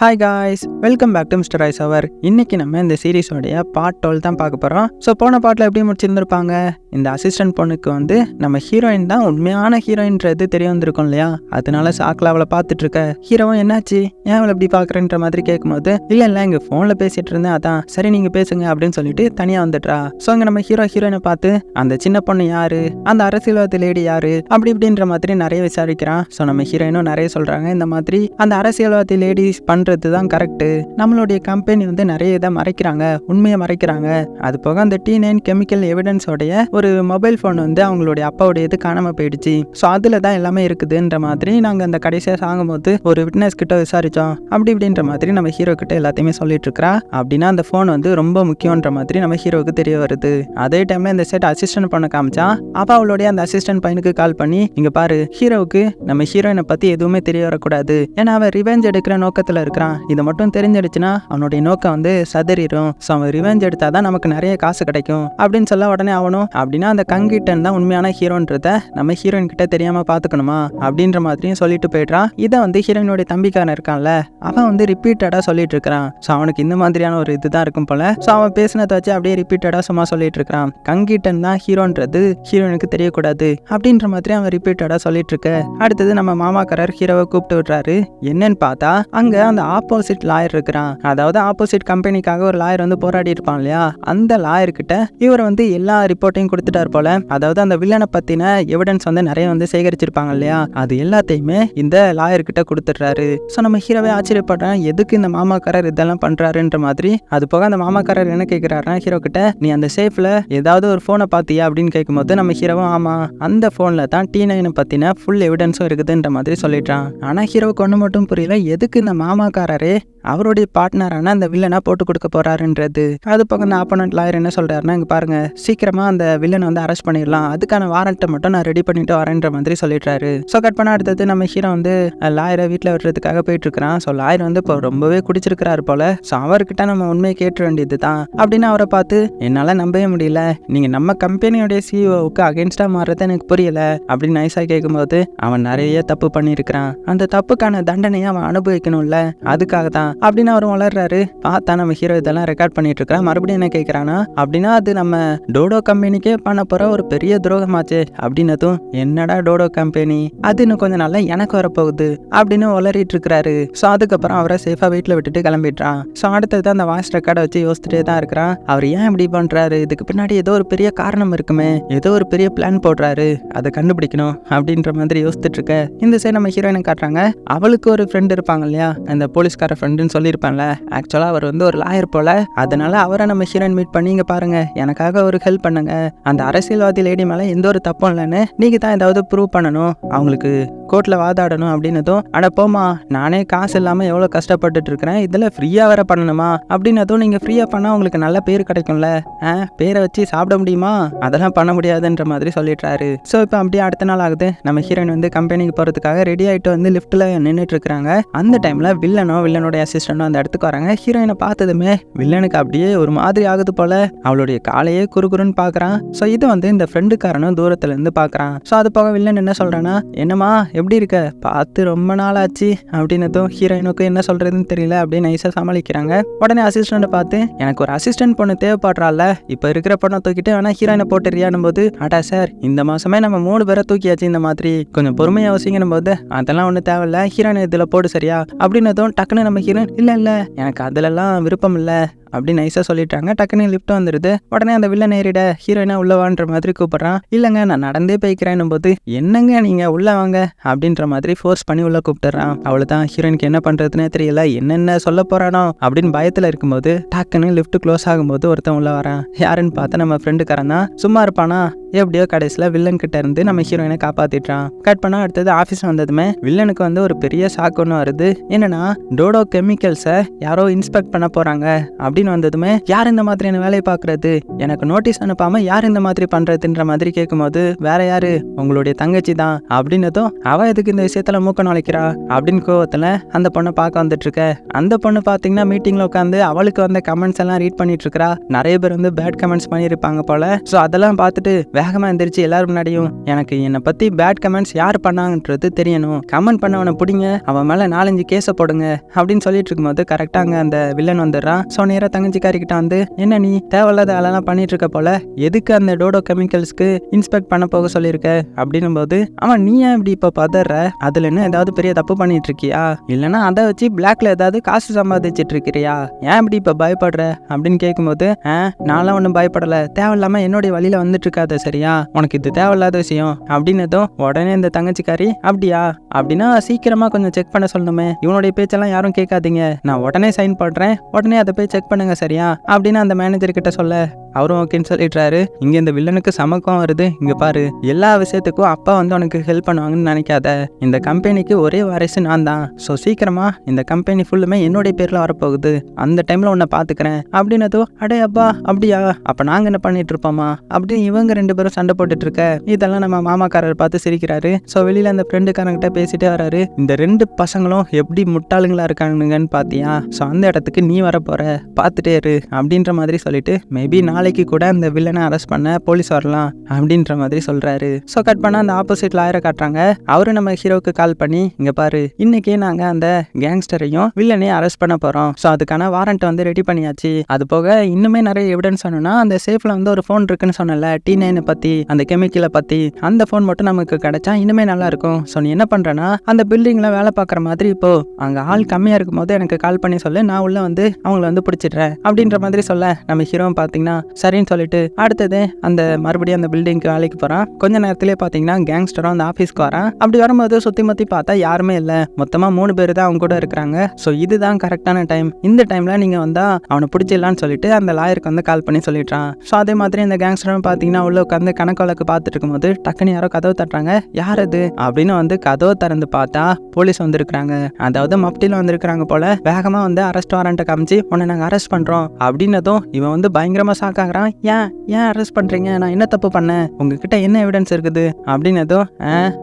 Hi guys welcome back to mister ice அவர் இன்னைக்கு நம்ம இந்த சீரிஸோடைய பார்ட் டுவெல் தான் பார்க்க போகிறோம் ஸோ போன பாட்டில் எப்படி முடிச்சிருந்துருப்பாங்க? இந்த அசிஸ்டன்ட் பொண்ணுக்கு வந்து நம்ம ஹீரோயின் தான் உண்மையான ஹீரோயின்றது தெரிய வந்திருக்கும் இல்லையா? அதனால சாக்கில் அவளை பார்த்துட்டு இருக்க ஹீரோவும் என்னாச்சு? ஏன் அவளை இப்படி பார்க்குறேன்ற மாதிரி கேட்கும்போது இல்லை இல்லை இங்கே ஃபோனில் பேசிட்டு இருந்தேன் அதான். சரி நீங்கள் பேசுங்க அப்படின்னு சொல்லிட்டு தனியாக வந்துடுறா. ஸோ அங்கே நம்ம ஹீரோ ஹீரோயினை பார்த்து அந்த சின்ன பொண்ணு யாரு? அந்த அரசியல்வாதி லேடி யாரு? அப்படி இப்படின்ற மாதிரி நிறைய விசாரிக்கிறான். ஸோ நம்ம ஹீரோயினும் நிறைய சொல்கிறாங்க இந்த மாதிரி அந்த அரசியல்வாதி லேடிஸ் பண்ணுற பண்ணுறது தான் கரெக்டு நம்மளுடைய கம்பெனி வந்து நிறைய இதை மறைக்கிறாங்க. உண்மையை மறைக்கிறாங்க. அது போக அந்த டி நைன் கெமிக்கல் எவிடன்ஸோடைய ஒரு மொபைல் ஃபோன் வந்து அவங்களுடைய அப்பாவுடைய இது காணாமல் போயிடுச்சு. ஸோ அதில் தான் எல்லாமே இருக்குதுன்ற மாதிரி நாங்கள் அந்த கடைசியாக சாங்கும்போது ஒரு விட்னஸ் கிட்ட விசாரித்தோம் அப்படி இப்படின்ற மாதிரி நம்ம ஹீரோ கிட்ட எல்லாத்தையுமே சொல்லிட்டு இருக்கிறா. அப்படின்னா அந்த ஃபோன் வந்து ரொம்ப முக்கியன்ற மாதிரி நம்ம ஹீரோவுக்கு தெரிய வருது. அதே டைம்ல இந்த செட் அசிஸ்டன்ட் பண்ண காமிச்சா அப்பா அவளுடைய அந்த அசிஸ்டன்ட் பையனுக்கு கால் பண்ணி இங்க பாரு ஹீரோவுக்கு நம்ம ஹீரோயினை பத்தி எதுவுமே தெரிய வரக்கூடாது. ஏன்னா அவன் ரிவெஞ்ச் எடுக்கிற நோக்கத்துல பார்க்குறான் இது மட்டும் தெரிஞ்சிடுச்சுன்னா அவனுடைய நோக்கம் வந்து சதறிடும் ஸோ அவன் ரிவெஞ்ச் எடுத்தாதான் நமக்கு நிறைய காசு கிடைக்கும். அப்படின்னு சொல்ல உடனே அவனும் அப்படின்னா அந்த கங்கிட்டன் தான் உண்மையான ஹீரோன்றத நம்ம ஹீரோயின் கிட்ட தெரியாமல் பார்த்துக்கணுமா அப்படின்ற மாதிரியும் சொல்லிட்டு போயிடுறான். இதை வந்து ஹீரோயினுடைய தம்பிக்காரன் இருக்கான்ல அவன் வந்து ரிப்பீட்டடா சொல்லிட்டு இருக்கிறான். ஸோ அவனுக்கு இந்த மாதிரியான ஒரு இதுதான் இருக்கும் போல. ஸோ அவன் பேசினதை வச்சு அப்படியே ரிப்பீட்டடாக சும்மா சொல்லிட்டு இருக்கிறான். கங்கிட்டன் தான் ஹீரோன்றது ஹீரோயினுக்கு தெரியக்கூடாது. அப்படின்ற மாதிரி அவன் ரிப்பீட்டடா சொல்லிட்டு இருக்க. அடுத்தது நம்ம மாமாக்காரர் ஹீரோவை கூப்பிட்டு விடுறாரு. என்னன்னு பார்த்தா அங்க அந்த ஆப்போசிட் லாயர் இருக்கிறான். அதாவது ஆப்போசிட் கம்பெனிக்காக ஒரு லாயர் வந்து போராடி இருப்பான் இல்லையா? அந்த லாயர் கிட்ட இவர் வந்து எல்லா ரிப்போர்ட்டையும் கொடுத்துட்டார் போல. அதாவது அந்த வில்லனை பத்தின எவிடன்ஸ் வந்து நிறைய வந்து சேகரிச்சிருப்பாங்க இல்லையா? அது எல்லாத்தையுமே இந்த லாயர் கிட்ட கொடுத்துட்றாரு. ஸோ நம்ம ஹீரோவே ஆச்சரியப்படுறேன். எதுக்கு இந்த மாமாக்காரர் இதெல்லாம் பண்றாருன்ற மாதிரி. அது போக அந்த மாமாக்காரர் என்ன கேட்கிறாருன்னா ஹீரோ கிட்ட நீ அந்த சேஃப்ல ஏதாவது ஒரு ஃபோனை பார்த்தியா அப்படின்னு கேட்கும்போது நம்ம ஹீரோவும் ஆமா. அந்த ஃபோனில் தான் டி நைனை பத்தின ஃபுல் எவிடன்ஸும் இருக்குதுன்ற மாதிரி சொல்லிட்டான் ஆனா ஹீரோவுக்கு ஒன்று மட்டும் புரியல. எதுக்கு இந்த மாமாக்காரரே அவருடைய பார்ட்னரான அந்த வில்லனை போட்டு கொடுக்க போறாருன்றது. அது பக்கம் அந்த ஆப்போனண்ட் லாயர் என்ன சொல்றாருன்னா இங்க பாருங்க சீக்கிரமா அந்த வில்லனை வந்து அரெஸ்ட் பண்ணிடலாம். அதுக்கான வாரண்ட்டை மட்டும் நான் ரெடி பண்ணிட்டு வரேன்ற மாதிரி சொல்லிடுறாரு. ஸோ கட் பண்ண அடுத்தது நம்ம ஹீரோ வந்து லாயரை வீட்டில் விடுறதுக்காக போயிட்டு இருக்கிறான் ஸோ லாயர் வந்து இப்போ ரொம்பவே குடிச்சிருக்கிறாரு போல. ஸோ அவர்கிட்ட நம்ம உண்மையை கேட்டு வேண்டியது தான் அப்படின்னு அவரை பார்த்து என்னால் நம்பவே முடியல. நீங்கள் நம்ம கம்பெனியோடைய சிஇஓவுக்கு அகேன்ஸ்டாக மாறுறது எனக்கு புரியல. அப்படின்னு நைஸாக கேட்கும்போது அவன் நிறைய தப்பு பண்ணியிருக்கிறான். அந்த தப்புக்கான தண்டனையை அவன் அனுபவிக்கணும்ல. அதுக்காக தான் அப்படின்னு அவர் வளர்றாரு பார்த்தா நம்ம ஹீரோ இதெல்லாம் ரெக்கார்ட் பண்ணிட்டு இருக்கிறான் மறுபடியும் என்ன கேட்குறானா அப்படின்னா அது நம்ம டோடோ கம்பெனிக்கே பண்ண போற ஒரு பெரிய துரோகமாச்சு. அப்படின்னதும் என்னடா டோடோ கம்பெனி அது இன்னும் கொஞ்சம் நல்லா எனக்கு வரப்போகுது. அப்படின்னு வளரிட்டு இருக்கிறாரு ஸோ அதுக்கப்புறம் அவரை சேஃபாக வீட்டில் விட்டுட்டு கிளம்பிடுறான். ஸோ அடுத்தது அந்த வாய்ஸ் ரெக்கார்டை வச்சு யோசிச்சுட்டே தான் இருக்கிறான் அவர் ஏன் இப்படி பண்றாரு? இதுக்கு பின்னாடி ஏதோ ஒரு பெரிய காரணம் இருக்குமே. ஏதோ ஒரு பெரிய பிளான் போடுறாரு. அதை கண்டுபிடிக்கணும் அப்படின்ற மாதிரி யோசிச்சுட்டு இருக்க. இந்த சைடு நம்ம ஹீரோயினை காட்டுறாங்க. அவளுக்கு ஒரு ஃப்ரெண்ட் இருப்பாங்க இல்லையா? அந்த போலீஸ்கார ஃப்ரெண்டுன்னு சொல்லியிருப்பேன்ல. ஆக்சுவலாக அவர் வந்து ஒரு லாயர் போல. அதனால அவரை நம்ம ஹீரோயின் மீட் பண்ணிங்க பாருங்க. எனக்காக ஒரு ஹெல்ப் பண்ணுங்க. அந்த அரசியல்வாதி லேடி மேலே எந்த ஒரு தப்பும் இல்லைன்னு நீங்கள் தான் ஏதாவது ப்ரூவ் பண்ணணும். அவங்களுக்கு கோர்ட்டில் வாதாடணும் அப்படின்னதும் அட போமா நானே காசு இல்லாமல் எவ்வளோ கஷ்டப்பட்டுட்டு இருக்கிறேன் இதில் ஃப்ரீயாக வேற பண்ணணுமா? அப்படின்னதும் நீங்கள் ஃப்ரீயாக பண்ணால் உங்களுக்கு நல்ல பேர் கிடைக்கும்ல. ஆ பேரை வச்சு சாப்பிட முடியுமா? அதெல்லாம் பண்ண முடியாதுன்ற மாதிரி சொல்லிடுறாரு. ஸோ இப்போ அப்படியே அடுத்த நாள் ஆகுது. நம்ம ஹீரோயின் வந்து கம்பெனிக்கு போகிறதுக்காக ரெடி ஆகிட்டு வந்து லிஃப்ட்டில் நின்றுட்டு இருக்கிறாங்க அந்த டைமில் வில்லனோ வில்லனுடைய அசிஸ்டண்ட்டோ அந்த இடத்துக்கு வராங்க. ஹீரோயினை பார்த்ததுமே வில்லனுக்கு அப்படியே ஒரு மாதிரி ஆகுது போல. அவளுடைய காலையே குறுகுறுன்னு பார்க்குறான் ஸோ இது வந்து இந்த ஃப்ரெண்டுக்காரனும் தூரத்துலேருந்து பார்க்குறான் ஸோ அது போக வில்லன் என்ன சொல்கிறேன்னா என்னம்மா எப்படி இருக்க? பார்த்து ரொம்ப நாள் ஆச்சு அப்படின்னதும் ஹீரோயினுக்கும் என்ன சொல்கிறதுன்னு தெரியல. அப்படின்னு நைஸாக சமாளிக்கிறாங்க. உடனே அசிஸ்டண்ட்டை பார்த்து எனக்கு ஒரு அசிஸ்டன்ட் பொண்ணு தேவைப்படுறாள் இப்போ இருக்கிற பொண்ணை தூக்கிட்டு வேணா ஹீரோயினை போட்டுறியானும் போது அடா சார் இந்த மாதமே நம்ம மூணு பேரை தூக்கியாச்சு இந்த மாதிரி. கொஞ்சம் பொறுமையாக அவசியங்கணும் போது அதெல்லாம் ஒன்றும் தேவையில்ல. ஹீரோயின் இதில் போடு சரியா? அப்படின்னதும் டக்குன்னு நம்ம ஹீரோயின் இல்லை இல்லை. எனக்கு அதுலலாம் விருப்பம் இல்லை. அப்படி நைஸாக சொல்லிட்டாங்க. டக்குன்னு லிஃப்ட் வந்துடுது உடனே அந்த வில்ல நேரிட ஹீரோயினா உள்ளவான்ற மாதிரி கூப்பிட்றான். இல்லைங்க நான் நடந்தே போய்க்கிறேன்னும் போது என்னங்க நீங்கள் உள்ள வாங்க. அப்படின்ற மாதிரி ஃபோர்ஸ் பண்ணி உள்ள கூப்பிட்டுறான். அவ்வளோதான் ஹீரோயினுக்கு என்ன பண்ணுறதுனே தெரியல. என்னென்ன சொல்ல போகிறானோ அப்படின்னு பயத்தில் இருக்கும்போது டக்குன்னு லிஃப்ட் க்ளோஸ் ஆகும்போது ஒருத்தன் உள்ள வரான். யாருன்னு பார்த்தா நம்ம ஃப்ரெண்டுக்காரன் தான் சும்மா இருப்பானா? எப்படியோ கடைசியில் வில்லன் கிட்ட இருந்து நம்ம ஹீரோயினை காப்பாத்திட்டான் கட் பண்ணா அடுத்தது ஆஃபீஸ் வந்ததுமே வில்லனுக்கு வந்து ஒரு பெரிய ஷாக் ஒன்று வருது. என்னன்னா டோடோ கெமிக்கல்ஸை யாரோ இன்ஸ்பெக்ட் பண்ண போறாங்க. அப்படின்னு வந்ததுமே யார் இந்த மாதிரியான வேலையை பார்க்கறது? எனக்கு நோட்டீஸ் அனுப்பாம யார் இந்த மாதிரி பண்றதுன்ற மாதிரி கேட்கும்போது வேற யாரு? உங்களுடைய தங்கச்சி தான். அப்படின்னதும் அவ எதுக்கு இந்த விஷயத்துல மூக்க நுழைக்கிறா? அப்படின்னு கோவத்துல அந்த பொண்ணை பார்க்க வந்துட்டு இருக்க அந்த பொண்ணு பாத்தீங்கன்னா மீட்டிங்ல உட்காந்து அவளுக்கு வந்த கமெண்ட்ஸ் எல்லாம் ரீட் பண்ணிட்டு இருக்கிறா நிறைய பேர் வந்து பேட் கமெண்ட்ஸ் பண்ணியிருப்பாங்க போல. ஸோ அதெல்லாம் பார்த்துட்டு வேகமாக எந்திரிச்சு எல்லாரும் முன்னாடியும் எனக்கு என்னை பற்றி பேட் கமெண்ட்ஸ் யார் பண்ணாங்கன்றது தெரியணும். கமெண்ட் பண்ணவனை பிடிங்க. அவன் மேலே நாலஞ்சு கேஸை போடுங்க. அப்படின்னு சொல்லிட்டு இருக்கும்போது கரெக்டாக அங்கே அந்த வில்லன் வந்துடுறான். ஸோ நேராக தங்கச்சிக்காரிக்கிட்ட வந்து என்ன நீ தேவையில்லாத வேலைலாம் பண்ணிட்டு இருக்க போல? எதுக்கு அந்த டோடோ கெமிக்கல்ஸ்க்கு இன்ஸ்பெக்ட் பண்ண போக சொல்லியிருக்க? அப்படின்னும் போது அவன் நீ ஏன் இப்படி இப்போ பதற? அதுல என்ன ஏதாவது பெரிய தப்பு பண்ணிட்டு இருக்கியா இல்லைன்னா அதை வச்சு பிளாக்ல ஏதாவது காசு சம்பாதிச்சிட்டு இருக்கிறியா ஏன் இப்படி இப்போ பயப்படுற? அப்படின்னு கேட்கும்போது ஆ நான்லாம் ஒன்றும் பயப்படலை. தேவையில்லாமல் என்னுடைய வழியில் வந்துட்டு இருக்காத சரியா? உனக்கு இது தேவையில்லாத விஷயம். அப்படின்னதும் உடனே இந்த தங்கச்சிக்காரி அப்படியா? அப்படின்னா சீக்கிரமா கொஞ்சம் செக் பண்ண சொல்லணுமே. இவனுடைய பேச்செல்லாம் யாரும் கேட்காதீங்க. நான் உடனே சைன் பண்றேன். உடனே அதை போய் செக் பண்ணுங்க சரியா? அப்படின்னு அந்த மேனேஜர் கிட்ட சொல்ல. அவரும் ஓகேன்னு சொல்லிடுறாரு. இங்க இந்த வில்லனுக்கு சமக்கம் வருது. இங்க பாரு எல்லா விஷயத்துக்கும் அப்பா வந்து உனக்கு ஹெல்ப் பண்ணுவாங்கன்னு நினைக்காத. இந்த கம்பெனிக்கு ஒரே வாரிசு நான் தான். ஸோ சீக்கிரமா இந்த கம்பெனி ஃபுல்லுமே என்னுடைய பேர்ல வரப்போகுது. அந்த டைம்ல உன்னை பாத்துக்கிறேன். அப்படின்னதோ அடே அப்பா அப்படியா? அப்ப நாங்க என்ன பண்ணிட்டு இருப்போமா? அப்படின்னு இவங்க ரெண்டு பேரும் சண்டை போட்டுட்டு இருக்க. இதெல்லாம் நம்ம மாமாக்காரர் பார்த்து சிரிக்கிறாரு. ஸோ வெளியில அந்த ஃப்ரெண்டுக்காரங்கிட்ட பேசிட்டே வராரு. இந்த ரெண்டு பசங்களும் எப்படி முட்டாளுங்களா இருக்கானுங்கன்னு பாத்தியா? ஸோ அந்த இடத்துக்கு நீ வரப்போற. பார்த்துட்டே இரு அப்படின்ற மாதிரி சொல்லிட்டு மேபி நான் நாளைக்கு கூட அந்த வில்லனை அரெஸ்ட் பண்ண போலீஸ் வரலாம் அப்படின்ற மாதிரி சொல்றாரு. ஸோ கட் பண்ண அந்த ஆப்போசிட் லாயரை காட்டுறாங்க. அவரு நம்ம ஹீரோக்கு கால் பண்ணி இங்க பாரு இன்னைக்கே நாங்க அந்த கேங்ஸ்டரையும் வில்லனையும் அரெஸ்ட் பண்ண போறோம். ஸோ அதுக்கான வாரண்ட் வந்து ரெடி பண்ணியாச்சு. அது போக இன்னுமே நிறைய எவிடன்ஸ் சொன்னோம்னா அந்த சேஃப்ல வந்து ஒரு ஃபோன் இருக்குன்னு சொன்னல டி நைனை பத்தி அந்த கெமிக்கலை பத்தி அந்த ஃபோன் மட்டும் நமக்கு கிடைச்சா இன்னுமே நல்லா இருக்கும். ஸோ நீ என்ன பண்றேன்னா அந்த பில்டிங்ல வேலை பார்க்குற மாதிரி இப்போ அங்க ஆள் கம்மியா இருக்கும் போது எனக்கு கால் பண்ணி சொல்லு நான் உள்ள வந்து அவங்கள வந்து பிடிச்சிடுறேன். அப்படின்ற மாதிரி சொல்ல நம்ம ஹீரோ பார்த்தீங்கன்னா சரின்னு சொல்லிட்டு அடுத்தது அந்த மறுபடியும் அந்த பில்டிங்க்கு வேலைக்கு போறான். கொஞ்ச நேரத்திலே பார்த்தீங்கன்னா கேங்ஸ்டரும் அந்த ஆஃபீஸ்க்கு வரான். அப்படி வரும்போது சுத்தி முத்தி பார்த்தா யாருமே இல்லை. மொத்தமா மூணு பேர் தான் அவங்க கூட இருக்கிறாங்க. ஸோ இதுதான் கரெக்டான டைம் இந்த டைம்ல நீங்க வந்தா அவனை பிடிச்சிடலான்னு சொல்லிட்டு அந்த லாயருக்கு வந்து கால் பண்ணி சொல்லிட்டான் ஸோ அதே மாதிரி இந்த கேங்ஸ்டரும் பார்த்தீங்கன்னா உள்ள உட்காந்து கணக்கு வழக்கு பார்த்துட்டு இருக்கும்போது டக்குன்னு யாரோ கதவு தட்டுறாங்க. யார் அது? அப்படின்னு வந்து கதவை திறந்து பார்த்தா போலீஸ் வந்திருக்கிறாங்க. அதாவது மப்டியில் வந்திருக்கிறாங்க போல. வேகமா வந்து அரெஸ்ட் வாரண்ட்டை காமிச்சு உன்னை நாங்கள் அரெஸ்ட் பண்ணுறோம் அப்படின்னதும் இவன் வந்து பயங்கரமாக சாக்க சாக்காகிறான் ஏன் ஏன் அரெஸ்ட் பண்றீங்க? நான் என்ன தப்பு பண்ணேன்? உங்ககிட்ட என்ன எவிடன்ஸ் இருக்குது? அப்படின்னு ஏதோ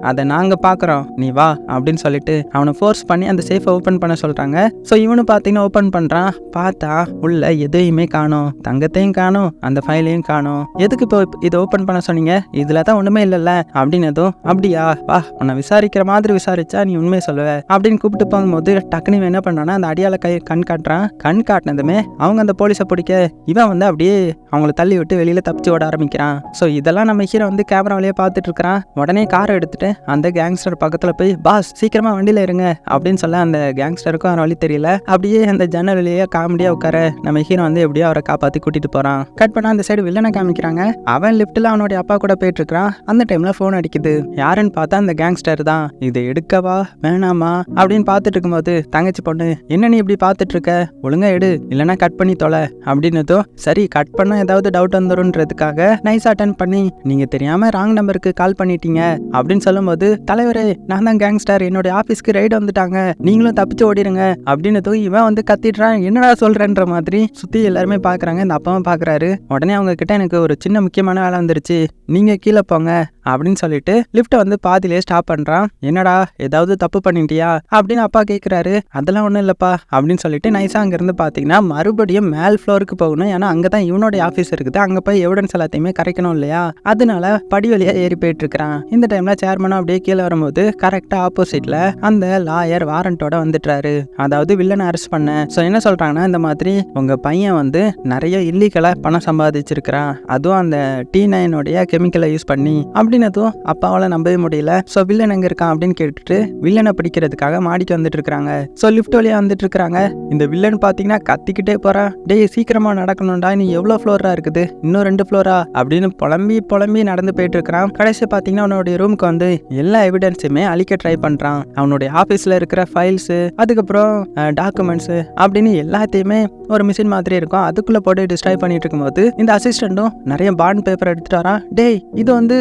அதை நாங்க பார்க்குறோம் நீ வா அப்படின்னு சொல்லிட்டு அவனை ஃபோர்ஸ் பண்ணி அந்த சேஃபை ஓப்பன் பண்ண சொல்றாங்க. ஸோ இவனு பார்த்தீங்கன்னா ஓப்பன் பண்றான். பார்த்தா உள்ள எதையுமே காணும். தங்கத்தையும் காணும். அந்த ஃபைலையும் காணோம். எதுக்கு இப்போ இதை ஓப்பன் பண்ண சொன்னீங்க? இதுல தான் ஒண்ணுமே இல்லைல்ல. அப்படின்னதும் அப்படியா வா உன்னை விசாரிக்கிற மாதிரி விசாரிச்சா நீ உண்மையை சொல்லுவ. அப்படின்னு கூப்பிட்டு போகும்போது டக்குனு என்ன பண்ணான்னா அந்த அடியால கை கண் காட்டுறான். கண் காட்டினதுமே அவங்க அந்த போலீஸை பிடிக்க இவன் வந்து அப்படியே அவங்கள தள்ளி விட்டு வெளியில் தப்பிச்சு ஓட ஆரம்பிக்கிறான். ஸோ இதெல்லாம் நம்ம ஹீரோ வந்து கேமரா வழியாக பார்த்துட்டு இருக்கிறான். உடனே காரை எடுத்துட்டு அந்த கேங்ஸ்டர் பக்கத்தில் போய் பாஸ் சீக்கிரமாக வண்டியில் இருங்க அப்படின்னு சொல்ல அந்த கேங்ஸ்டருக்கும் அவன் வழி தெரியல. அப்படியே அந்த ஜன்னல் வழியே காமெடியாக உட்கார நம்ம ஹீரோ வந்து எப்படியோ அவரை காப்பாற்றி கூட்டிகிட்டு போகிறான் கட் பண்ணால் அந்த சைடு வில்லனை காமிக்கிறாங்க. அவன் லிஃப்ட்டில் அவனுடைய அப்பா கூட போயிட்டு இருக்கிறான். அந்த டைமில் ஃபோன் அடிக்குது. யாருன்னு பார்த்தா அந்த கேங்ஸ்டர் தான். இதை எடுக்கவா? வேணாமா? அப்படின்னு பார்த்துட்டு இருக்கும்போது தங்கச்சி பொண்ணு என்ன நீ இப்படி பார்த்துட்டு இருக்க? ஒழுங்கா எடு. இல்லைன்னா கட் பண்ணி தொலை. அப்படின்னதும் சரி கட் பண்ண. ஏதாவது டவுட் வந்துரும்ன்றதுக்காக நைஸ் அட்டன் பண்ணி நீங்க தெரியாம ராங் நம்பருக்கு கால் பண்ணிட்டீங்க. அப்படின்னு சொல்லும்போது தலைவரே நான் தான் கேங்ஸ்டர் என்னுடைய ஆபீஸ்க்கு ரைடு வந்துட்டாங்க. நீங்களும் தப்பிச்சு ஓடிடுங்க அப்படின்னதும் இவன் வந்து கத்திடுறான். என்னடா சொல்றேன்ற மாதிரி சுத்தி எல்லாருமே பாக்குறாங்க. இந்த அப்பாவும் பாக்குறாரு. உடனே அவங்க கிட்ட எனக்கு ஒரு சின்ன முக்கியமான வேலை வந்துருச்சு. நீங்க கீழே போங்க. அப்படின்னு சொல்லிட்டு லிஃப்ட்டை வந்து பாதியிலே ஸ்டாப் பண்றான். என்னடா ஏதாவது தப்பு பண்ணிட்டியா? அப்படின்னு அப்பா கேட்குறாரு அதெல்லாம் ஒன்றும் இல்லைப்பா. அப்படின்னு சொல்லிட்டு நைஸாக அங்கேருந்து பார்த்தீங்கன்னா மறுபடியும் மேல் ஃப்ளோருக்கு போகணும். ஏன்னா அங்கே தான் இவனுடைய ஆஃபீஸ் இருக்குது. அங்கே போய் எவிடன்ஸ் எல்லாத்தையுமே கரைக்கணும் இல்லையா? அதனால படி வழியா ஏறி போயிட்டு இருக்கிறான் இந்த டைம்ல சேர்மனும் அப்படியே கீழே வரும்போது கரெக்டாக ஆப்போசிட்ல அந்த லாயர் வாரண்டோட வந்துட்டாரு அதாவது வில்லனை அரெஸ்ட் பண்ண. ஸோ என்ன சொல்றாங்கன்னா இந்த மாதிரி உங்க பையன் வந்து நிறைய இல்லீகலாக பணம் சம்பாதிச்சிருக்கிறான். அதுவும் அந்த டி நைனுடைய கெமிக்கலை யூஸ் பண்ணி. அப்படின்னதும் அப்பாவால் நம்பவே முடியல. ஸோ வில்லன் எங்க இருக்கான் அப்படின்னு கேட்டுட்டு வில்லனை பிடிக்கிறதுக்காக மாடிக்கு வந்துட்டு இருக்காங்க ஸோ லிஃப்ட் வழியா வந்துட்டு இருக்கிறாங்க இந்த வில்லன் பார்த்தீங்கன்னா கத்திக்கிட்டே போகிறான் டே சீக்கிரமாக நடக்கணும்டா. நீ எவ்வளோ ஃப்ளோரா இருக்குது. இன்னும் ரெண்டு ஃப்ளோரா அப்படின்னு புலம்பி புலம்பி நடந்து போயிட்டு இருக்கிறான் கடைசி பார்த்தீங்கன்னா அவனுடைய ரூமுக்கு வந்து எல்லா எவிடன்ஸுமே அழிக்க ட்ரை பண்றான். அவனுடைய ஆஃபீஸில் இருக்கிற ஃபைல்ஸு அதுக்கப்புறம் டாக்குமெண்ட்ஸு அப்படின்னு எல்லாத்தையுமே ஒரு மிஷின் மாதிரி இருக்கும். அதுக்குள்ள போட்டு டிஸ்ட்ராய் பண்ணிட்டு இருக்கும்போது இந்த அசிஸ்டண்ட்டும் நிறைய பாண்ட் பேப்பர் எடுத்துட்டு வரான். டேய் இது வந்து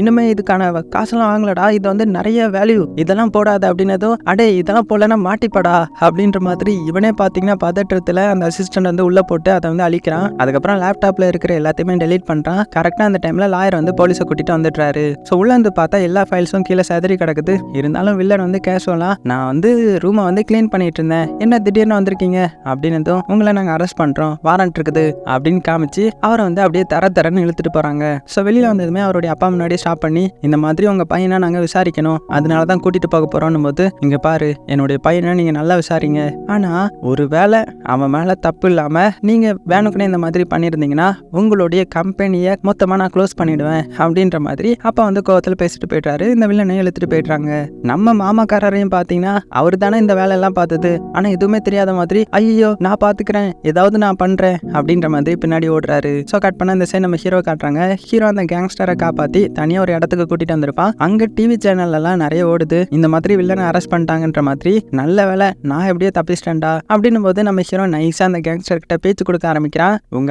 இன்னுமே இனிமே இதுக்கான காசெல்லாம் வாங்கலடா. இது வந்து நிறைய வேல்யூ இதெல்லாம் போடாத அப்படின்னதும் அடே இதெல்லாம் போடலன்னா மாட்டிப்படா அப்படின்ற மாதிரி இவனே பார்த்தீங்கன்னா பதற்றத்தில் அந்த அசிஸ்டன்ட் வந்து உள்ள போட்டு அதை வந்து அழிக்கிறான். அதுக்கப்புறம் லேப்டாப் லேப்டாப்பில் இருக்கிற எல்லாத்தையுமே டெலீட் பண்ணுறான் கரெக்டாக அந்த டைமில் லாயர் வந்து போலீஸை கூட்டிகிட்டு வந்துடுறாரு. ஸோ உள்ள வந்து பார்த்தா எல்லா ஃபைல்ஸும் கீழே செதறி கிடக்குது. இருந்தாலும் வில்லன் வந்து கேஷுவலாக நான் வந்து ரூமை வந்து க்ளீன் பண்ணிட்டு இருந்தேன். என்ன திடீர்னு வந்திருக்கீங்க? அப்படின்னதும் உங்களை நாங்கள் அரெஸ்ட் பண்ணுறோம் வாரண்ட் இருக்குது. அப்படின்னு காமிச்சு அவரை வந்து அப்படியே தர தரன்னு இழுத்துட்டு போகிறாங்க ஸோ வெளியில் வந்ததுமே அவருடைய அப்பா முன்னாடி ஸ்டாப் பண்ணி இந்த மாதிரி உங்கள் பையனை நாங்கள் விசாரிக்கணும். அதனால தான் கூட்டிகிட்டு போக போறோம்னு போது இங்கே பாரு என்னுடைய பையனை நீங்கள் நல்லா விசாரிங்க. ஆனால் ஒரு வேளை அவன் மேலே தப்பு இல்லாமல் நீங்கள் வேணுக்குனே இந்த மாதிரி பண்ணியிருந்தீங்க. பண்ணியிருந்தீங்கன்னா உங்களுடைய கம்பெனியை மொத்தமா நான் க்ளோஸ் பண்ணிடுவேன் அப்படின்ற மாதிரி அப்பா வந்து கோவத்தில் பேசிட்டு போயிட்டாரு இந்த வில்லனை இழுத்துட்டு போயிட்டாங்க நம்ம மாமாக்காரரையும் பார்த்தீங்கன்னா அவர் தானே இந்த வேலையெல்லாம் பார்த்தது. ஆனா எதுவுமே தெரியாத மாதிரி ஐயோ நான் பாத்துக்கிறேன் ஏதாவது நான் பண்றேன். அப்படின்ற மாதிரி பின்னாடி ஓடுறாரு. ஸோ கட் பண்ண இந்த சைடு நம்ம ஹீரோ காட்டுறாங்க. ஹீரோ அந்த கேங்ஸ்டரை காப்பாத்தி தனியா ஒரு இடத்துக்கு கூட்டிட்டு வந்திருப்பான். அங்க டிவி சேனல் எல்லாம் நிறைய ஓடுது. இந்த மாதிரி வில்லனை அரெஸ்ட் பண்ணிட்டாங்கன்ற மாதிரி நல்ல வேலை நான் எப்படியோ தப்பிச்சிட்டேன்டா. அப்படின்னும் போது நம்ம ஹீரோ நைஸா அந்த கேங்ஸ்டர் கிட்ட பேச்சு கொடுக்க ஆரம்பிக்கிறான். உங்க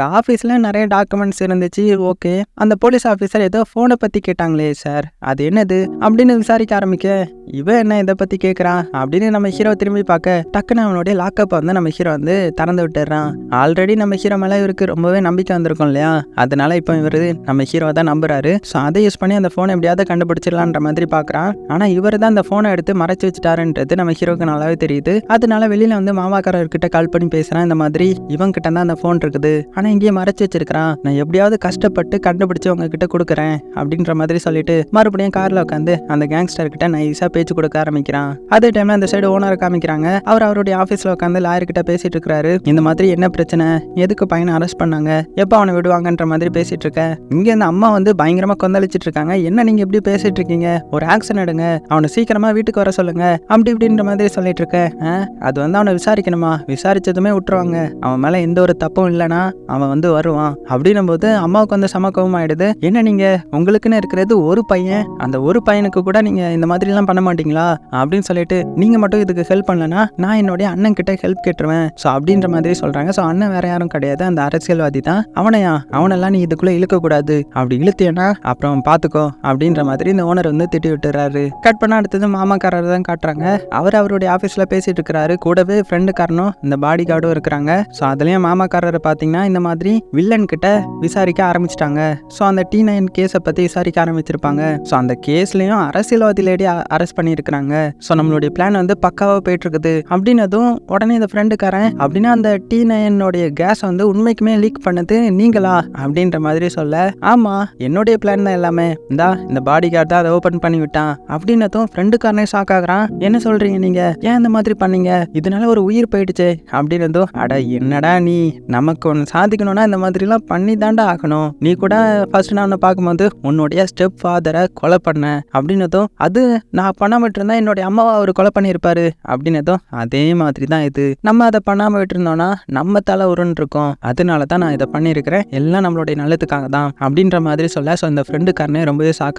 ஆபீஸ்ல நிறைய டாக்குமெண்ட்ஸ் இருந்துச்சு. ஓகே. அந்த போலீஸ் ஆஃபீஸர் ஏதோ ஃபோனை பற்றி கேட்டாங்களே சார் அது என்னது? அப்படின்னு விசாரிக்க ஆரம்பிக்க இவன் என்ன இதை பற்றி கேட்குறான் அப்படின்னு நம்ம ஹீரோ திரும்பி பார்க்க டக்குன்னு அவனுடைய லாக்கப்பை வந்து நம்ம ஹீரோ வந்து திறந்து விட்டுறான் ஆல்ரெடி நம்ம ஹீரோ மேலே இவருக்கு ரொம்பவே நம்பிக்கை வந்திருக்கும் இல்லையா? அதனால இப்போ இவர் நம்ம ஹீரோ தான் நம்புறாரு. ஸோ அதை யூஸ் பண்ணி அந்த ஃபோனை எப்படியாவது கண்டுபிடிச்சிடலான்ற மாதிரி பார்க்குறான். ஆனால் இவர் தான் அந்த ஃபோனை எடுத்து மறைச்சு வச்சுட்டாருன்றது நம்ம ஹீரோக்கு நல்லாவே தெரியுது. அதனால வெளியில் வந்து மாமாக்காரர்கிட்ட கால் பண்ணி பேசுகிறான் இந்த மாதிரி இவன் கிட்ட தான் அந்த ஃபோன் இருக்குது. ஆனால் இங்கேயே மறைச்சு வச்சிருக்கிறான். நான் எப்படியாவது கஷ்டப்பட்டு கண்டுபிடிச்சு உங்ககிட்ட கொடுக்குறேன் அப்படின்ற மாதிரி சொல்லிட்டு மறுபடியும் கார்ல உட்காந்து அந்த கேங்ஸ்டர் கிட்ட நைஸா பேச்சு கொடுக்க ஆரம்பிக்கிறான். அதே டைம்ல அந்த சைடு ஓனரை காமிக்கிறாங்க. அவர் அவருடைய ஆஃபீஸ்ல உட்காந்து லாயர் கிட்ட பேசிட்டு இருக்காரு இந்த மாதிரி என்ன பிரச்சனை? எதுக்கு பையனை அரெஸ்ட் பண்ணாங்க? எப்போ அவனை விடுவாங்கன்ற மாதிரி பேசிட்டு இருக்க? இங்க இந்த அம்மா வந்து பயங்கரமா கொந்தளிச்சிட்டு இருக்காங்க. என்ன நீங்க இப்படி பேசிட்டு இருக்கீங்க? ஒரு ஆக்ஷன் எடுங்க. அவனை சீக்கிரமா வீட்டுக்கு வர சொல்லுங்க. அப்படி இப்படின்ற மாதிரி சொல்லிட்டு இருக்க. அது வந்து அவனை விசாரிக்கணுமா? விசாரிச்சதுமே விட்டுருவாங்க. அவன் மேல எந்த ஒரு தப்பும் இல்லைனா அவன் வந்து வருவான். அப்படின்னும் போது அம்மாவுக்கு வந்து சம கோவம் ஆயிடுது. என்ன நீங்க? உங்களுக்குன்னு இருக்கிறது ஒரு பையன். அந்த ஒரு பையனுக்கு கூட நீங்க இந்த மாதிரி எல்லாம் பண்ண மாட்டீங்களா? அப்படின்னு சொல்லிட்டு நீங்க மட்டும் இதுக்கு ஹெல்ப் பண்ணலன்னா நான் என்னுடைய அண்ணன் கிட்ட ஹெல்ப் கேட்டுருவேன். ஸோ அப்படின்ற மாதிரி சொல்றாங்க. ஸோ அண்ணன் வேற யாரும் கிடையாது. அந்த அரசியல்வாதி தான். அவனையா? அவனெல்லாம் நீ இதுக்குள்ள இழுக்க கூடாது அப்படி இழுத்தியனா அப்புறம் பாத்துக்கோ அப்படின்ற மாதிரி இந்த ஓனர் வந்து திட்டி விட்டுறாரு. கட் பண்ண அடுத்தது மாமாக்காரர் தான் காட்டுறாங்க. அவர் அவருடைய ஆஃபீஸில் பேசிட்டு இருக்கிறாரு கூடவே ஃப்ரெண்டுக்காரனும் இந்த பாடி கார்டும் இருக்கிறாங்க. ஸோ அதுலயும் மாமாக்காரரை பார்த்தீங்கன்னா இந்த மாதிரி வில்லன்கிட்ட விசாரிக்க ஆரம்பிச்சிட்டாங்க. ஸோ அந்த டி நைன் கேஸை பற்றி விசாரிக்க ஆரம்பிச்சிருப்பாங்க. ஸோ அந்த கேஸ்லேயும் அரசியல்வாதி லேடி அரெஸ்ட் பண்ணியிருக்கிறாங்க ஸோ நம்மளுடைய பிளான் வந்து பக்காவாக போயிட்டுருக்குது. அப்படின்னதும் உடனே இந்த ஃப்ரெண்டுக்காரன் அப்படின்னா அந்த டி நைனுடைய கேஸ் வந்து உண்மைக்குமே லீக் பண்ணது நீங்களா? அப்படின்ற மாதிரி சொல்ல ஆமாம் என்னுடைய பிளான் தான் எல்லாமே. இந்தா இந்த பாடி கார்டு தான் அதை ஓப்பன் பண்ணி விட்டான். அப்படின்னதும் ஃப்ரெண்டுக்காரனே ஷாக் ஆகுறான். என்ன சொல்கிறீங்க நீங்கள் ஏன் இந்த மாதிரி பண்ணீங்க? இதனால ஒரு உயிர் போயிடுச்சு. அப்படின்னதும் அட என்னடா நீ? நமக்கு ஒன்று சாதிக்கணும்னா இந்த மாதிரிலாம் பண்ணி தாண்டா ஆகணும். நீ கூட ஃபர்ஸ்ட் நான் உன்னை பார்க்கும்போது உன்னுடைய ஸ்டெப் ஃபாதரை கொலை பண்ண. அப்படின்னதும் அது நான் பண்ணாம விட்டுருந்தா என்னுடைய அம்மாவை அவர் கொலை பண்ணியிருப்பாரு. அப்படின்னதும் அதே மாதிரி தான் இது. நம்ம அதை பண்ணாம விட்டுருந்தோம்னா நம்ம தலை உருன்னு இருக்கோம் அதனால தான் நான் இதை பண்ணியிருக்கிறேன். எல்லாம் நம்மளுடைய நல்லதுக்காக தான். அப்படின்ற மாதிரி சொல்ல ஸோ இந்த ஃப்ரெண்டுக்காரனே ரொம்பவே ஷாக்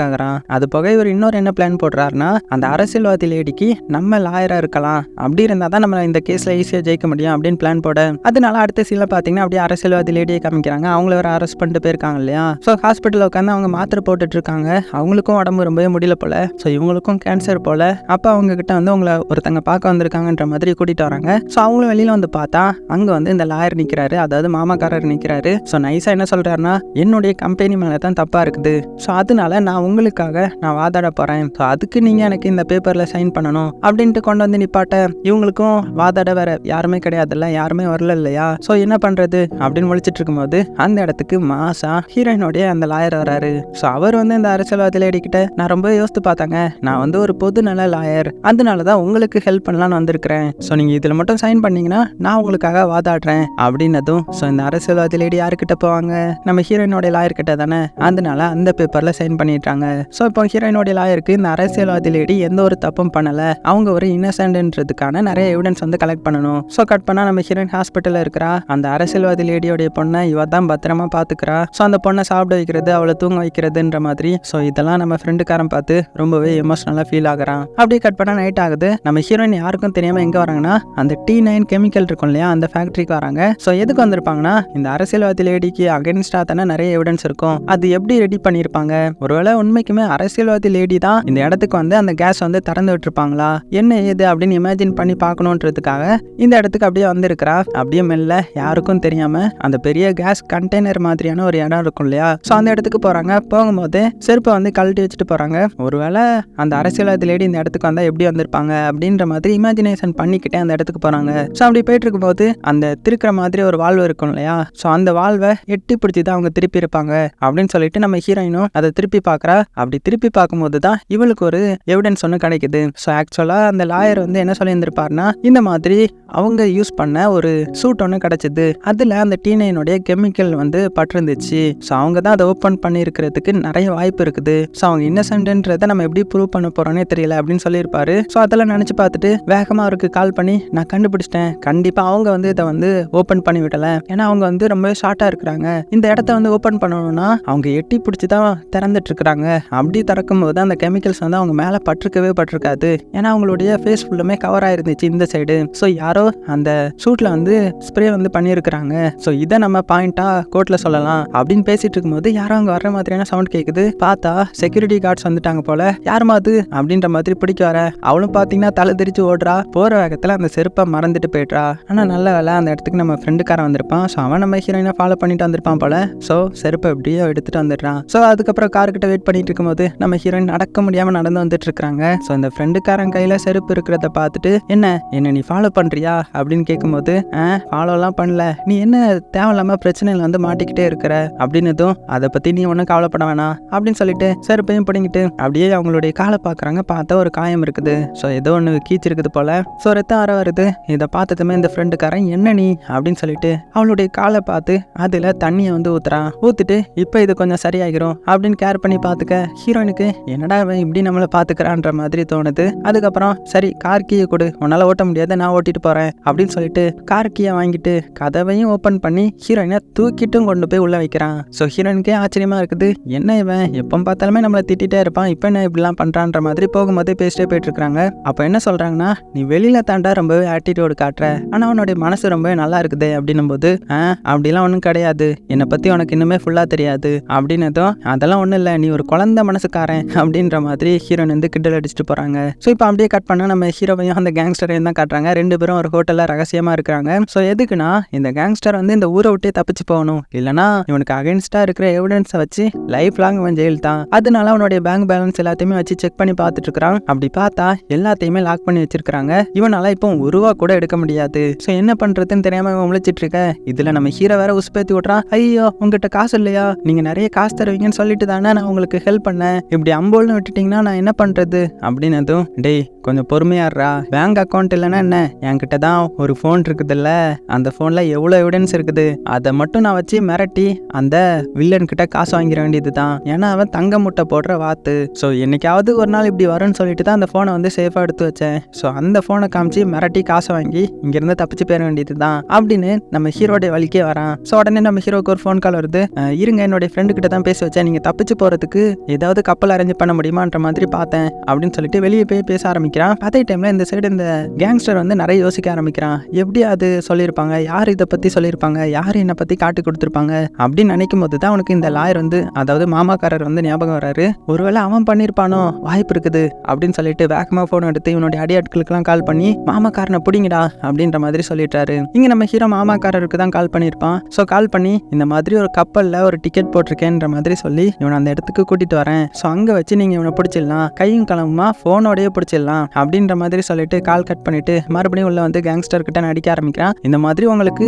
அது போக இவர் இன்னொரு என்ன பிளான் போடுறாருன்னா அந்த அரசியல்வாதி லேடிக்கு நம்ம லாயராக இருக்கலாம். அப்படி இருந்தால் தான் நம்ம இந்த கேஸில் ஈஸியாக ஜெயிக்க முடியும். அப்படின்னு பிளான் போட அதனால அடுத்த சீனில் பார்த்தீங்கன்னா அப்படியே அரசியல்வாதி லேடியை காமிக்கிறாங்க அவங்கள வேறு அரெஸ்ட் பண்ணிட்டு போயிருக்காங்க இல்லையா? ஸோ ஹாஸ்பிட்டலில் உட்காந்து அவங்க மாத்திரை போட்டுட்டு இருக்காங்க அவங்களுக்கும் உடம்பு ரொம்பவே முடியல போல. ஸோ இவங்களுக்கும் கேன்சர் போல. அப்போ அவங்க கிட்ட வந்து உங்களை ஒருத்தங்க பார்க்க வந்திருக்காங்கன்ற மாதிரி கூட்டிட்டு வராங்க. ஸோ அவங்களும் வெளியில் வந்து பார்த்தா அங்கே வந்து இந்த லாயர் நிற்கிறாரு அதாவது மாமாக்காரர் நிற்கிறாரு ஸோ நைஸாக என்ன சொல்கிறாருன்னா என்னுடைய கம்பெனி மேலே தான் தப்பாக இருக்குது. ஸோ அதனால நான் உங்களுக்காக நான் வாதாட போகிறேன் ஸோ அதுக்கு நீங்கள் எனக்கு இந்த பேப்பரில் சைன் பண்ணணும். அப்படின்ட்டு கொண்டு வந்து நிப்பாட்ட இவங்களுக்கும் வாதாட வேற யாருமே கிடையாதுல்ல. யாருமே வரல இல்லையா? ஸோ என்ன பண்ணுறது அப்படின்னு முழிச்சிட்டு இருக்கும்போது அந்த இடத்துக்கு மாசா ஹீரோயினுடைய அந்த லாயர் வராரு. ஸோ அவர் வந்து இந்த அரசியல்வாதி லேடி நான் ரொம்ப யோசித்து பார்த்தாங்க. நான் வந்து ஒரு பொது நல லாயர். அதனால தான் உங்களுக்கு ஹெல்ப் பண்ணலாம்னு வந்திருக்கிறேன். ஸோ நீங்கள் இதில் மட்டும் சைன் பண்ணீங்கன்னா நான் உங்களுக்காக வாதாடுறேன் அப்படின்னதும் ஸோ இந்த அரசியல்வாதி லேடி யாருக்கிட்ட போவாங்க? நம்ம ஹீரோயினுடைய லாயர் கிட்ட தானே? அதனால அந்த பேப்பரில் சைன் பண்ணிட்டாங்க ஸோ இப்போ ஹீரோயினுடைய லாயருக்கு இந்த அரசியல்வாதி லேடி எந்த ஒரு தப்பும் பண்ணலை. அவங்க ஒரு இன்னசென்ட்ன்றதுக்கான நிறைய எவிடன்ஸ் வந்து கலெக்ட் பண்ணணும். ஸோ கட் பண்ணால் நம்ம ஹீரோயின் ஹாஸ்பிட்டலில் இருக்கிறா. அந்த அரசியல்வாதி லேடியோடைய பொண்ணை இவ தான் பத்திரமா பார்த்துக்கிறா ஸோ அந்த பொண்ணை சாப்பிட வைக்கிறது அவளை தூங்க வைக்கிறதுன்ற மாதிரி. ஸோ இதெல்லாம் நம்ம ஃப்ரெண்டுக்காரன் பார்த்து ரொம்பவே எமோஷனலாக ஃபீல் ஆகுறான். அப்படியே கட் பண்ணால் நைட் ஆகுது. நம்ம ஹீரோயின் யாருக்கும் தெரியாமல் எங்கே வராங்கன்னா அந்த டி நைன் கெமிக்கல் இருக்கும் இல்லையா அந்த ஃபேக்ட்ரிக்கு வராங்க. ஸோ எதுக்கு வந்திருப்பாங்கன்னா இந்த அரசியல்வாதி லேடிக்கு அகைன்ஸ்டாக தானே நிறைய எவிடன்ஸ் இருக்கும். அது எப்படி ரெடி பண்ணியிருப்பாங்க ஒருவேளை உண்மைக்குமே அரசியல்வாதி லேடி தான் இந்த இடத்துக்கு வந்து அந்த கேஸ் வந்து திறந்து விட்டுருப்பாங்களா? என்ன ஏது அப்படின்னு இமேஜின் பண்ணி பார்க்கணுன்றதுக்காக இந்த இடத்துக்கு அப்படியே வந்திருக்கிறா. அப்படியே மெல்ல யாருக்கும் தெரியாம அந்த பெரிய கேஸ் கண்டெய்னர் மாதிரியான ஒரு இடம் இருக்கும் இல்லையா? ஸோ அந்த இடத்துக்கு போகிறாங்க போகும்போது செருப்பை வந்து கழட்டி வச்சுட்டு போகிறாங்க ஒருவேளை அந்த அரசியல்வாதி லேடி இந்த இடத்துக்கு வந்தால் எப்படி வந்திருப்பாங்க? அப்படின்ற மாதிரி இமேஜினேஷன் பண்ணிக்கிட்டே அந்த இடத்துக்கு போகிறாங்க ஸோ அப்படி போயிட்டு இருக்கும்போது அந்த திருக்கிற மாதிரி ஒரு வாழ்வு இருக்கும் இல்லையா? ஸோ அந்த வாழ்வை எட்டி பிடிச்சி தான் அவங்க திருப்பி இருப்பாங்க. அப்படின்னு சொல்லிட்டு நம்ம ஹீரோயினும் அதை திருப்பி பார்க்குறா. அப்படி திருப்பி பார்க்கும்போது தான் இவளுக்கு ஒரு எவிடன்ஸ் ஒன்று கிடைக்குது. ஸோ ஆக்சுவலாக அந்த லாயர் வந்து என்ன சொல்லியிருந்திருப்பாருன்னா இந்த மாதிரி அவங்க யூஸ் பண்ண ஒரு சூட் ஒன்று கிடச்சிது. அதில் அந்த டீனைனுடைய கெமிக்கல் வந்து பட்டிருந்துச்சு. ஸோ அவங்க தான் அதை ஓப்பன் பண்ணியிருக்கிறதுக்கு நிறைய வாய்ப்பு இருக்குது. ஸோ அவங்க இன்னசென்ட்ன்றதை நம்ம எப்படி ப்ரூவ் பண்ண போகிறோன்னே தெரியல அப்படின்னு சொல்லியிருப்பாரு. ஸோ அதெல்லாம் நினச்சி பார்த்துட்டு வேகமாக அவருக்கு கால் பண்ணி நான் கண்டுபிடிச்சிட்டேன். கண்டிப்பாக அவங்க வந்து இதை வந்து ஓப்பன் பண்ணி விடலை. ஏன்னா அவங்க வந்து ரொம்பவே ஷார்ட்டாக இருக்கிறாங்க. இந்த இடத்த வந்து ஓப்பன் பண்ணணும்னா அவங்க எட்டி பிடிச்சி தான் திறந்துட்டு இருக்கிறாங்க. அப்படி திறக்கும் போது அந்த கெமிக்கல்ஸ் வந்து அவங்க மேலே பட்டிருக்கவே பட்டிருக்காது. ஏன்னா அவங்களுடைய ஃபேஸ் ஃபுல்லுமே கவர் ஆயிருந்துச்சு இந்த சைடு ஸோ யாரோ அந்த ஷூட்டில் வந்து ஸ்ப்ரே வந்து பண்ணியிருக்கிறாங்க. ஸோ இதை நம்ம பாயிண்ட்டாக கோர்ட்டில் சொல்லலாம் அப்படின்னு பேசிட்டு இருக்கும்போது யாரும் அங்கே வர்ற மாதிரியான சவுண்ட் கேட்குது பார்த்தா செக்யூரிட்டி கார்ட்ஸ் வந்துட்டாங்க போல. யாருமா அது? அப்படின்ற மாதிரி பிடிக்க வர. அவளும் பார்த்தீங்கன்னா தலை தெரிச்சு ஓடுறா. போகிற வேகத்தில் அந்த செருப்பை மறந்துட்டு போயிடுறா. ஆனால் நல்ல வேலை அந்த இடத்துக்கு நம்ம ஃப்ரெண்டுக்காரன் வந்திருப்பான். ஸோ அவன் நம்ம ஹீரோயினை ஃபாலோ பண்ணிட்டு வந்திருப்பான் போல. ஸோ செருப்பை எப்படியோ எடுத்துட்டு வந்துடுறான். ஸோ அதுக்கப்புறம் கார்கிட்ட வெயிட் பண்ணிட்டு இருக்கும்போது நம்ம ஹீரோயின் நடக்க முடியாமல் நடந்து வந்துட்டு இருக்காங்க. ஸோ அந்த ஃப்ரெண்டுக்காரன் கையில் செருப்பு இருக்கிறத பார்த்துட்டு என்ன? என்ன நீ ஃபாலோ பண்ணுறியா அப்படின்னு கேட்கும்போது ஆ ஃபாலோலாம் பண்ணல. நீ என்ன தேவையில்லாமல் பிரச்சனையில் வந்து மாட்டிக்கிட்டே இருக்கிற அப்படின்னதும் அதை பற்றி நீ ஒன்றும் கவலைப்பட வேணாம் அப்படின்னு சொல்லிட்டு செருப்பையும் பிடிங்கிட்டு அப்படியே அவங்களுடைய காலை பார்க்குறாங்க பார்த்தா ஒரு காயம் இருக்குது. ஸோ ஏதோ ஒன்று கீச்சிருக்குது போல. ஸோ ரத்தம் வர வருது. இதை பார்த்ததுமே இந்த ஃப்ரெண்டுக்காரன் என்ன நீ? அப்படின்னு சொல்லிட்டு அவளுடைய காலை பார்த்து அதில் தண்ணியை வந்து ஊத்துறான். ஊற்றிட்டு இப்போ இது கொஞ்சம் சரியாகிரும் அப்படின்னு கேர் பண்ணி பார்த்துக்க. ஹீரோயினுக்கு என்னடா இவன் இப்படி நம்மளை பார்த்துக்கிறான்ற மாதிரி தோணுது. அதுக்கப்புறம் சரி கார் கீயை கொடு. உன்னால் ஓட்ட முடியாது. நான் ஓட்டிட்டு போகிறேன் அப்படின்னு சொல்லிட்டு கார் கீயை வாங்கிட்டு கதவையும் ஓப்பன் பண்ணி ஹீரோயின் தூக்கிட்டும் கொண்டு போய் உள்ளே வைக்கிறான். ஸோ ஹீரோயினுக்கே ஆச்சரியமா இருக்குது. என்ன இவன்? எப்போ பார்த்தாலுமே நம்மளை திட்டிகிட்டே இருப்பான். இப்போ என்ன இப்படிலாம் பண்ணுறான்ற மாதிரி போகும்போதே பேசிட்டே போயிட்டுருக்காங்க அப்போ என்ன சொல்கிறாங்கன்னா நீ வெளியில் தாண்டா ரொம்பவே ஆட்டிடியூடு காட்டுற. ஆனால் அவனுடைய மனசு ரொம்பவே நல்லா இருக்குது அப்படின்னும் போது ஆ அப்படிலாம் ஒன்றும் கிடையாது. என்னை பற்றி உனக்கு இன்னுமே ஃபுல்லாக தெரியாது அப்படின்னதும் அதெல்லாம் ஒன்றும் இல்லை. நீ ஒரு குழந்த மனசுக்காரன் அப்படின்ற மாதிரி ஹீரோயின் வந்து கிண்டல் அடிச்சுட்டு போகிறாங்க ஸோ இப்போ அப்படியே கட் பண்ணால் நம்ம ஹீரோவையும் அந்த கேங்ஸ்டரையும் தான் காட்டுறாங்க. ரெண்டு பேரும் ஒரு ஹோட்டலில் ரகசியமாக இருக்கிறாங்க. ஸோ எதுக்குன்னா இந்த கேங்ஸ்டர் வந்து இந்த ஊரை விட்டே தப்பிச்சு போகணும். இல்லைனா இவனுக்கு அகைன்ஸ்டாக இருக்கிற எவிடன்ஸை வச்சு லைஃப் லாங் அவன் ஜெயில் தான் அதனால அவனுடைய பேங்க் பேலன்ஸ் எல்லாத்தையுமே வச்சு செக் பண்ணி பார்த்துட்டு இருக்கிறான் அப்படி பார்த்தா எல்லாத்தையுமே லாக் பண்ணி வச்சிருக்காங்க இவனால இப்போ ஒரு ரூபா கூட எடுக்க முடியாது. ஸோ என்ன பண்றதுன்னு தெரியாம இவன் முழிச்சிட்டு இருக்க. இதுல நம்ம ஹீரோ வேற உசுப்பேத்தி விட்றான் ஐயோ உங்ககிட்ட காசு இல்லையா? நீங்க நிறைய காசு தருவீங்கன்னு சொல்லிட்டு தானே நான் உங்களுக்கு ஹெல்ப் பண்ணேன். இப்படி அம்போல்னு விட்டுட்டீங்கன்னா நான் என்ன பண்றது? அப்படின்னதும் டேய் கொஞ்சம் பொறுமையாடுறா பேங்க் அக்கௌண்ட் இல்லைன்னா என்ன? என்கிட்ட தான் ஒரு ஃபோன் இருக்குதுல்ல. அந்த ஃபோனில் எவ்வளோ எவிடன்ஸ் இருக்குது? அதை மட்டும் நான் வச்சு மிரட்டி அந்த வில்லன் கிட்ட காசு வாங்கிட வேண்டியது தான் ஏன்னா அவன் தங்க முட்டை போடுற வாத்து. ஸோ என்னைக்காவது ஒரு நாள் இப்படி வரும்னு சொல்லிட்டு தான் அந்த ஃபோனை வந்து சேஃபாக எடுத்து வச்சேன். ஸோ அந்த ஃபோனை காமிச்சு மிரட்டி காசை வாங்கி இங்கேருந்து தப்பிச்சு போயிட வேண்டியது தான் அப்படின்னு நம்ம ஹீரோடைய வழிக்கே வரான். ஸோ உடனே நம்ம ஹீரோக்கு ஒரு ஃபோன் கால் வருது. இருங்க என்னுடைய ஃப்ரெண்டு கிட்ட தான் பேசி வச்சேன். நீங்கள் தப்பிச்சு போகிறதுக்கு ஏதாவது கப்பல் அரேஞ்ச் பண்ண முடியுமான்ற மாதிரி பார்த்தேன் அப்படின்னு சொல்லிட்டு வெளியே போய் பேச ஆரம்பிக்கிறான். அதே டைமில் இந்த சைடு இந்த கேங்ஸ்டர் வந்து நிறைய யோசிக்க ஆரம்பிக்கிறான். எப்படி அது சொல்லியிருப்பாங்க? யார் இதை பற்றி சொல்லியிருப்பாங்க? யார் என்னை பற்றி காட்டி கொடுத்துருப்பாங்க. அப்படின்னு நினைக்கும் போது தான் அவனுக்கு இந்த லாயர் வந்து அதாவது மாமாக்காரர் வந்து ஞாபகம் வராரு. ஒருவேளை அவன் பண்ணியிருப்பானோ வாய்ப்பு இருக்குது. அப்படின்னு சொல்லிட்டு வேகமாக ஃபோன் எடுத்து இவனுடைய அடியாட்களுக்கெல்லாம் கால் பண்ணி மாமாக்காரனை பிடிங்கடா அப்படின்ற மாதிரி சொல்லிட்டாரு இங்கே நம்ம ஹீரோ மாமாக்காரருக்கு தான் கால் பண்ணியிருப்பான். ஸோ கால் பண்ணி இந்த மாதிரி ஒரு கப்பலில் ஒரு டிக்கெட் போட்டிருக்கேன்ற மாதிரி சொல்லி இவனை அந்த இடத்துக்கு கூட்டிட்டு வரேன். ஸோ அங்கே வச்சு நீங்கள் இவனை பிடிச்சிடலாம். கையும் கிளம்புமா? ஃபோனோடய பிடிச்சிடலாம். அப்படின்ற மாதிரி சொல்லிட்டு கால் கட் பண்ணிட்டு மறுபடியும் உள்ள வந்து கேங்ஸ்டர் கிட்ட நடிக்க ஆரம்பிக்கிறான். இந்த மாதிரி உங்களுக்கு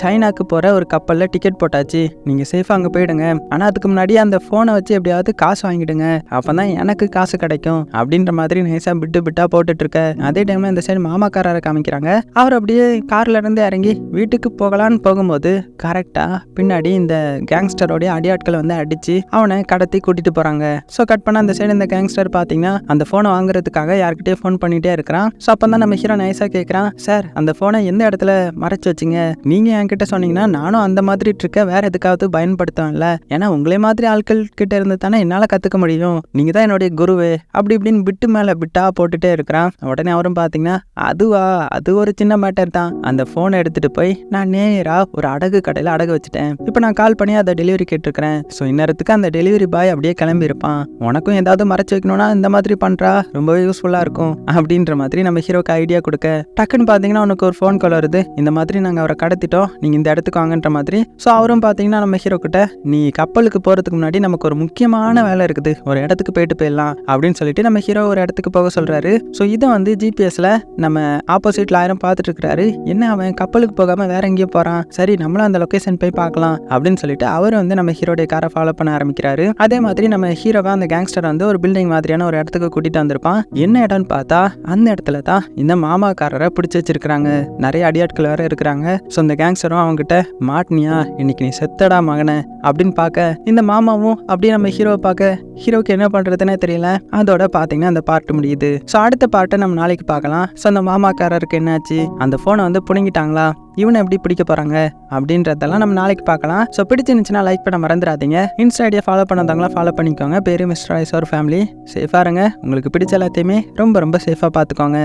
சைனாக்கு போகிற ஒரு கப்பலில் டிக்கெட் போட்டாச்சு. நீங்கள் சேஃபாக அங்கே போயிடுங்க. ஆனால் அதுக்கு முன்னாடி அந்த ஃபோனை வச்சு எப்படியாவது காசு வாங்கிடுங்க. அப்போ தான் எனக்கு காசு கிடைக்கும். அப்படின்ற மாதிரி நைஸாக பிட்டு பிட்டா போட்டுட்டு இருக்க அதே டைமில் இந்த சைடு மாமாக்காரரை காமிக்கிறாங்க. அவர் அப்படியே கார்ல இருந்து இறங்கி வீட்டுக்கு போகலான்னு போகும்போது கரெக்டாக பின்னாடி இந்த கேங்ஸ்டரோடைய அடியாட்களை வந்து அடிச்சு அவனை கடத்தி கூட்டிட்டு போறாங்க. ஸோ கட் பண்ண அந்த சைடு இந்த கேங்ஸ்டர் பார்த்தீங்கன்னா அந்த ஃபோனை வாங்குறதுக்காக யார்கிட்டயே ஃபோன் பண்ணிட்டே இருக்கிறான். ஸோ அப்போ தான் நம்ம ஹீரோ நைஸாக கேட்குறான் சார் அந்த ஃபோனை எந்த இடத்துல மறைச்சு வச்சிங்க? நீங்கள் என்கிட்ட சொன்னீங்கன்னா நானும் அந்த மாதிரி ட்ரிக்கை வேற எதுக்காவது பயன்படுத்துவேன்ல. ஏன்னா உங்களே மாதிரி ஆட்கள் கிட்ட இருந்து தானே என்னால் கற்றுக்க முடியும். நீங்கள் தான் என்னுடைய குருவே அப்படி இப்படின்னு பிட்டு மேலே பிட்டா போட்டுட்டே இருக்கிறான். உடனே அவரும் பார்த்தீங்கன்னா அதுவா அது ஒரு சின்ன மேட்டர் தான். அந்த ஃபோனை எடுத்துகிட்டு போய் நான் நேராக ஒரு அடகு கடையில் அடகு வச்சுட்டேன். இப்போ நான் கால் பண்ணி அதை டெலிவரி கேட்டிருக்கிறேன். ஸோ இந்நேரத்துக்கு அந்த டெலிவரி பாய் அப்படியே கிளம்பி இருப்பான் உனக்கும் ஏதாவது மறைச்சு வைக்கணும்னா இந்த மாதிரி பண்ணுறா ரொம்பவே யூஸ்ஃபுல்லாக இருக்கும். அப்படின்ற மாதிரி நம்ம ஹீரோக்கு ஐடியா கொடுக்க டக்குன்னு பார்த்தீங்கன்னா உனக்கு ஒரு ஃபோன் கால் வருது. இந்த மாதிரி நாங்கள் அவரை கடத்திட்டோம். நீங்கள் இந்த இடத்துக்கு இருக்காங்கன்ற மாதிரி. ஸோ அவரும் பார்த்தீங்கன்னா நம்ம ஹீரோ கிட்ட நீ கப்பலுக்கு போகிறதுக்கு முன்னாடி நமக்கு ஒரு முக்கியமான வேலை இருக்குது. ஒரு இடத்துக்கு போயிட்டு போயிடலாம் அப்படின்னு சொல்லிட்டு நம்ம ஹீரோ ஒரு இடத்துக்கு போக சொல்கிறாரு ஸோ இதை வந்து ஜிபிஎஸ்ல நம்ம ஆப்போசிட்ல ஆயிரம் பார்த்துட்டு இருக்கிறாரு என்ன அவன் கப்பலுக்கு போகாமல் வேற எங்கேயோ போகிறான் சரி நம்மளும் அந்த லொக்கேஷன் போய் பார்க்கலாம் அப்படின்னு சொல்லிட்டு அவர் வந்து நம்ம ஹீரோடைய காரை ஃபாலோ பண்ண ஆரம்பிக்கிறாரு. அதே மாதிரி நம்ம ஹீரோவை அந்த கேங்ஸ்டர் வந்து ஒரு பில்டிங் மாதிரியான ஒரு இடத்துக்கு கூட்டிட்டு வந்திருப்பான். என்ன இடம்னு பார்த்தா அந்த இடத்துல தான் இந்த மாமாக்காரரை பிடிச்சி வச்சிருக்கிறாங்க. நிறைய அடியாட்கள் வேற இருக்கிறாங்க. ஸோ அந்த கேங்ஸ்டரும் அவங்ககிட்ட மாட்டினியா இன்னைக்கு நீ செத்தடா மகனே அப்படின்னு பார்க்க இந்த மாமாவும் அப்படியே நம்ம ஹீரோவை பார்க்க ஹீரோக்கு என்ன பண்ணுறதுனே தெரியல. அதோட பார்த்தீங்கன்னா அந்த பாட்டு முடியுது. ஸோ அடுத்த பாட்டை நம்ம நாளைக்கு பார்க்கலாம். ஸோ அந்த மாமாக்காரருக்கு என்னாச்சு? அந்த ஃபோனை வந்து பிடுங்கிட்டாங்களா? இவனை எப்படி பிடிக்க போகிறாங்க அப்படின்றதெல்லாம் நம்ம நாளைக்கு பார்க்கலாம். ஸோ பிடிச்சிருந்துச்சுன்னா லைக் பண்ண மறந்துடாதீங்க. இன்ஸ்டா ஐடியா ஃபாலோ பண்ணாதவங்களாம் ஃபாலோ பண்ணிக்கோங்க. பேரு மிஸ்டர் ஐஸ் ஒரு ஃபேமிலி சேஃபாக இருங்க. உங்களுக்கு பிடிச்ச எல்லாத்தையுமே ரொம்ப ரொம்ப சேஃபாக பார்த்துக்கோங்க.